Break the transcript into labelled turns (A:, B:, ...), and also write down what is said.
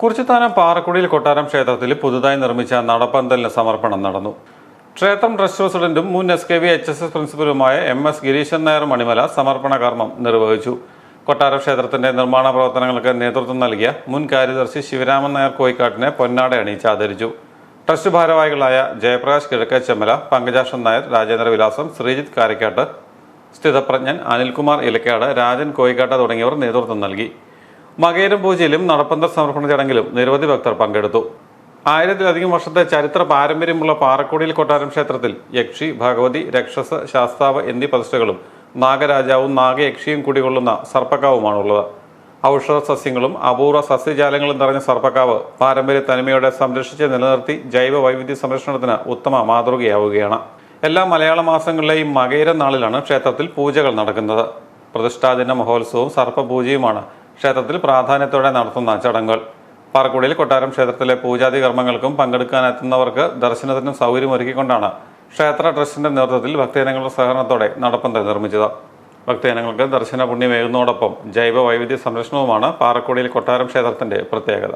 A: കുറിച്ചിത്താനം പാറക്കുടിയിൽ കൊട്ടാരം ക്ഷേത്രത്തിൽ പുതുതായി നിർമ്മിച്ച നടപ്പന്തലിന് സമർപ്പണം നടന്നു. ക്ഷേത്രം ട്രസ്റ്റ് പ്രസിഡന്റും മുൻ S K V H S S പ്രിൻസിപ്പലുമായ M S Gireeshan Nair Manimala സമർപ്പണ കർമ്മം നിർവഹിച്ചു. കൊട്ടാര ക്ഷേത്രത്തിന്റെ നിർമ്മാണ പ്രവർത്തനങ്ങൾക്ക് നേതൃത്വം നൽകിയ മുൻ കാര്യദർശി ശിവരാമൻ നായർ കോയിക്കാട്ടിനെ പൊന്നാട അണിയിച്ച് ആദരിച്ചു. ട്രസ്റ്റ് ഭാരവാഹികളായ ജയപ്രകാശ് കിഴക്കേ ചെമ്മല പങ്കജാഷൻ നായർ രാജേന്ദ്ര വിലാസം ശ്രീജിത്ത് കാരിക്കാട്ട് സ്ഥിതപ്രജ്ഞൻ അനിൽകുമാർ ഇലക്കാട് രാജൻ കോയിക്കാട്ട് തുടങ്ങിയവർ നേതൃത്വം നൽകി. മകേരം പൂജയിലും നടപ്പന്തൽ സമർപ്പണ ചടങ്ങിലും നിരവധി ഭക്തർ പങ്കെടുത്തു. ആയിരത്തിലധികം വർഷത്തെ ചരിത്ര പാരമ്പര്യമുള്ള പാറക്കോടിയിൽ കൊട്ടാരം ക്ഷേത്രത്തിൽ യക്ഷി ഭഗവതി രക്ഷസ ശാസ്താവ് എന്നീ പ്രതിഷ്ഠകളും നാഗരാജാവും നാഗയക്ഷിയും കുടികൊള്ളുന്ന സർപ്പക്കാവുമാണുള്ളത്. ഔഷധ സസ്യങ്ങളും അപൂർവ സസ്യജാലങ്ങളും നിറഞ്ഞ സർപ്പക്കാവ് പാരമ്പര്യ തനിമയോടെ സംരക്ഷിച്ച് നിലനിർത്തി ജൈവ വൈവിധ്യ സംരക്ഷണത്തിന് ഉത്തമ മാതൃകയാവുകയാണ്. എല്ലാ മലയാള മാസങ്ങളിലെയും മകയിര നാളിലാണ് ക്ഷേത്രത്തിൽ പൂജകൾ നടക്കുന്നത്. പ്രതിഷ്ഠാദിന മഹോത്സവവും സർപ്പപൂജയുമാണ് ക്ഷേത്രത്തിൽ പ്രാധാന്യത്തോടെ നടത്തുന്ന ചടങ്ങുകൾ. പാറക്കുടിയിൽ കൊട്ടാരം ക്ഷേത്രത്തിലെ പൂജാതി കർമ്മങ്ങൾക്കും പങ്കെടുക്കാനെത്തുന്നവർക്ക് ദർശനത്തിനും സൗകര്യമൊരുക്കിക്കൊണ്ടാണ് ക്ഷേത്ര ട്രസ്റ്റിന്റെ നേതൃത്വത്തിൽ ഭക്തജനങ്ങളുടെ സഹകരണത്തോടെ നടപ്പന്തൽ നിർമ്മിച്ചത്. ഭക്തജനങ്ങൾക്ക് ദർശന പുണ്യമേകുന്നതോടൊപ്പം ജൈവ വൈവിധ്യ സംരക്ഷണവുമാണ് പാറക്കുടിയിൽ കൊട്ടാരം ക്ഷേത്രത്തിന്റെ പ്രത്യേകത.